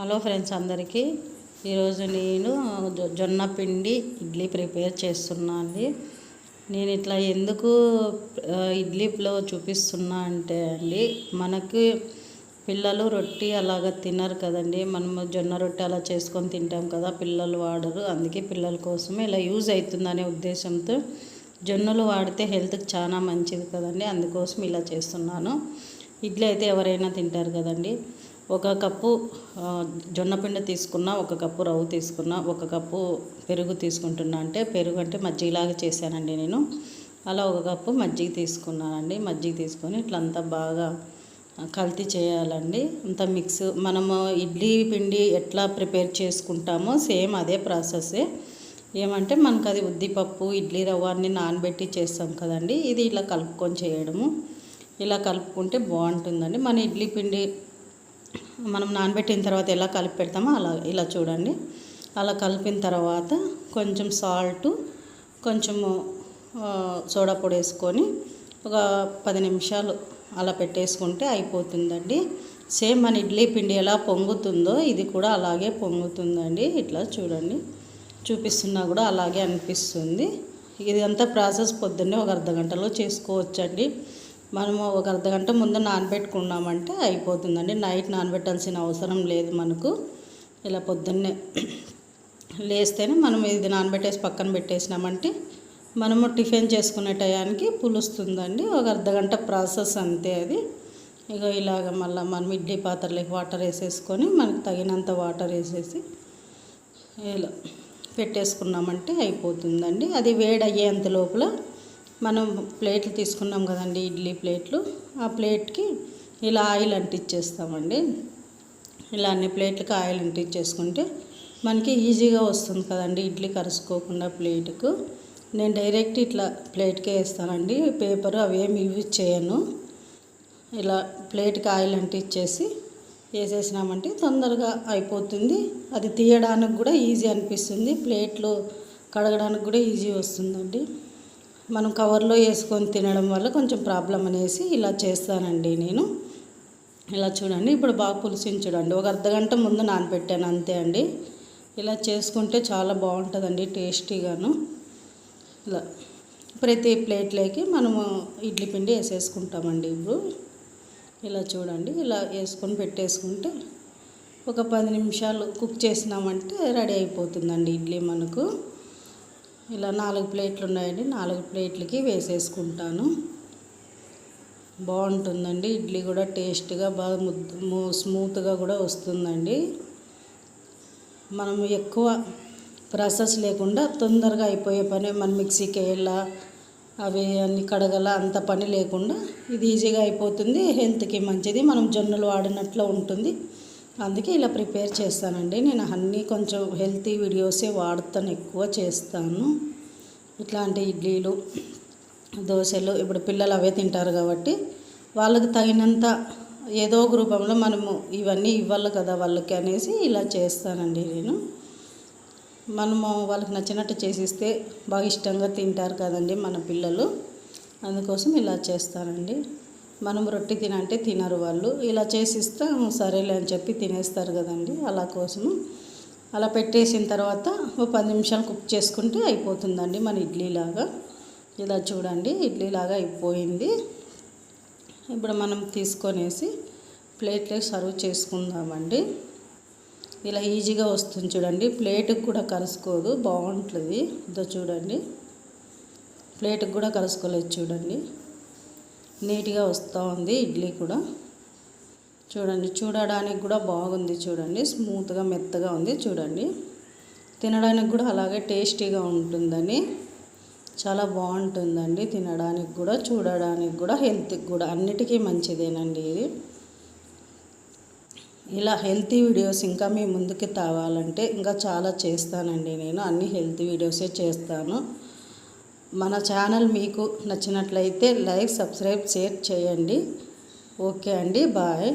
Hello friends అందరికీ. ఈరోజు నేను జొ- జొన్న పిండి ఇడ్లీ ప్రిపేర్ చేస్తున్నా అండి. నేను ఇట్లా ఎందుకు ఇడ్లీలో చూపిస్తున్నా అంటే అండి మనకి పిల్లలు రొట్టి అలాగ తినరు కదండి. మనము జొన్న రొట్టె అలా చేసుకొని తింటాం కదా పిల్లలు వాడరు. అందుకే పిల్లల కోసమే ఇలా యూజ్ అవుతుందనే ఉద్దేశంతో జొన్నలు వాడితే హెల్త్కి చాలా మంచిది కదండి. అందుకోసం ఇలా చేస్తున్నాను. ఇడ్లీ అయితే ఎవరైనా తింటారు కదండి. ఒక కప్పు జొన్నపిండి తీసుకున్నా ఒక కప్పు రవ్వు తీసుకున్నా ఒక కప్పు పెరుగు తీసుకుంటున్నా. అంటే పెరుగు అంటే మజ్జిగలాగా చేశానండి నేను. అలా ఒక కప్పు మజ్జిగ తీసుకున్నానండి. మజ్జిగ తీసుకొని ఇట్లా బాగా కల్తీ చేయాలండి. అంత మిక్స్ మనము ఇడ్లీ పిండి ఎట్లా ప్రిపేర్ చేసుకుంటామో సేమ్ అదే ప్రాసెస్సే. ఏమంటే మనకు అది ఉద్దిపప్పు ఇడ్లీ రవ్వ అన్ని నానబెట్టి చేస్తాం కదండి. ఇది ఇలా కలుపుకొని చేయడము. ఇలా కలుపుకుంటే బాగుంటుందండి. మన ఇడ్లీ పిండి మనం నానబెట్టిన తర్వాత ఎలా కలిపి పెడతామో అలా ఇలా చూడండి. అలా కలిపిన తర్వాత కొంచెం సాల్ట్ కొంచెము సోడా పొడి వేసుకొని ఒక పది నిమిషాలు అలా పెట్టేసుకుంటే అయిపోతుందండి. సేమ్ మన ఇడ్లీ పిండి ఎలా పొంగుతుందో ఇది కూడా అలాగే పొంగుతుందండి. ఇట్లా చూడండి. చూపిస్తున్నా కూడా అలాగే అనిపిస్తుంది. ఇదంతా ప్రాసెస్ పొద్దున్నే ఒక అర్ధ గంటలో చేసుకోవచ్చండి. మనము ఒక అర్ధ గంట ముందు నానబెట్టుకున్నామంటే అయిపోతుందండి. నైట్ నానబెట్టాల్సిన అవసరం లేదు మనకు. ఇలా పొద్దున్నే లేస్తేనే మనం ఇది నానబెట్టేసి పక్కన పెట్టేసినామంటే మనము టిఫిన్ చేసుకునే టయానికి పులుస్తుందండి. ఒక అర్ధ గంట ప్రాసెస్ అంతే అది. ఇక ఇలాగ మళ్ళీ మనం ఇడ్లీ పాత్రలోకి వాటర్ వేసేసుకొని మనకు తగినంత వాటర్ వేసేసి ఇలా పెట్టేసుకున్నామంటే అయిపోతుందండి. అది వేడయ్యేంత లోపల మనం ప్లేట్లు తీసుకున్నాం కదండి ఇడ్లీ ప్లేట్లు. ఆ ప్లేట్కి ఇలా ఆయిల్ అంటించేస్తామండి ఇలా అన్ని ప్లేట్లకి ఆయిల్ అంటించేసుకుంటే మనకి ఈజీగా వస్తుంది కదండి ఇడ్లీ కరుసుకోకుండా ప్లేట్కు. నేను డైరెక్ట్ ఇట్లా ప్లేట్కే వేస్తానండి పేపర్ అవి ఏమి యూజ్ చేయను. ఇలా ప్లేట్కి ఆయిల్ అంటించేసి వేసేసినామంటే తొందరగా అయిపోతుంది. అది తీయడానికి కూడా ఈజీ అనిపిస్తుంది ప్లేట్లు కడగడానికి కూడా ఈజీ వస్తుందండి. మనం కవర్లో వేసుకొని తినడం వల్ల కొంచెం ప్రాబ్లం అనేసి ఇలా చేస్తానండి నేను. ఇలా చూడండి ఇప్పుడు బాగా పులిసించడండి. ఒక అర్ధ గంట ముందు నానబెట్టాను అంతే అండి. ఇలా చేసుకుంటే చాలా బాగుంటుందండి టేస్టీగాను. ఇలా ప్రతి ప్లేట్లోకి మనము ఇడ్లీ పిండి వేసేసుకుంటామండి ఇప్పుడు. ఇలా చూడండి ఇలా వేసుకొని పెట్టేసుకుంటే ఒక పది నిమిషాలు కుక్ చేసినామంటే రెడీ అయిపోతుందండి ఇడ్లీ మనకు. ఇలా నాలుగు ప్లేట్లు ఉన్నాయండి నాలుగు ప్లేట్లకి వేసేసుకుంటాను. బాగుంటుందండి. ఇడ్లీ కూడా టేస్ట్గా బాగా ముద్దు స్మూత్గా కూడా వస్తుందండి. మనం ఎక్కువ ప్రాసెస్ లేకుండా తొందరగా అయిపోయే పని మన మిక్సీకి వేయాల అవి అన్ని కడగల అంత పని లేకుండా ఇది ఈజీగా అయిపోతుంది. హెల్త్కి మంచిది. మనం జొన్నలు వాడినట్లు ఉంటుంది. అందుకే ఇలా ప్రిపేర్ చేస్తానండి. నేను అన్నీ కొంచెం హెల్తీ వీడియోసే వాడుతాను ఎక్కువ చేస్తాను. ఇట్లాంటి ఇడ్లీలు దోశలు ఇప్పుడు పిల్లలు అవే తింటారు కాబట్టి వాళ్ళకి తగినంత ఏదో ఒక రూపంలో మనము ఇవన్నీ ఇవ్వాలి కదా వాళ్ళకి అనేసి ఇలా చేస్తానండి నేను. మనము వాళ్ళకి నచ్చినట్టు చేసిస్తే బాగా ఇష్టంగా తింటారు కదండి మన పిల్లలు. అందుకోసం ఇలా చేస్తానండి. మనం రొట్టి తినంటే తినరు వాళ్ళు. ఇలా చేసిస్తే సరేలే అని చెప్పి తినేస్తారు కదండి. అలా కోసము. అలా పెట్టేసిన తర్వాత ఒక పది నిమిషాలు కుక్ చేసుకుంటే అయిపోతుందండి మన ఇడ్లీలాగా ఇలా చూడండి ఇడ్లీలాగా అయిపోయింది. ఇప్పుడు మనం తీసుకొనేసి ప్లేట్లో సర్వ్ చేసుకుందామండి. ఇలా ఈజీగా వస్తుంది చూడండి. ప్లేట్కి కూడా కలుసుకోదు. బాగుంటుంది. ఇదో చూడండి. ప్లేట్కి కూడా కలుసుకోలేదు చూడండి. నీట్గా వస్తూ ఉంది ఇడ్లీ కూడా. చూడండి చూడడానికి కూడా బాగుంది చూడండి. స్మూత్గా మెత్తగా ఉంది చూడండి. తినడానికి కూడా అలాగే టేస్టీగా ఉంటుందని. చాలా బాగుంటుందండి తినడానికి కూడా చూడడానికి కూడా హెల్త్కి కూడా. అన్నిటికీ మంచిదేనండి ఇది. ఇలా హెల్తీ వీడియోస్ ఇంకా మీ ముందుకి తావాలంటే ఇంకా చాలా చేస్తానండి నేను. అన్ని హెల్తీ వీడియోసే చేస్తాను. మన ఛానల్ మీకు నచ్చినట్లయితే లైక్ సబ్స్క్రైబ్ షేర్ చేయండి. ఓకే అండి బాయ్.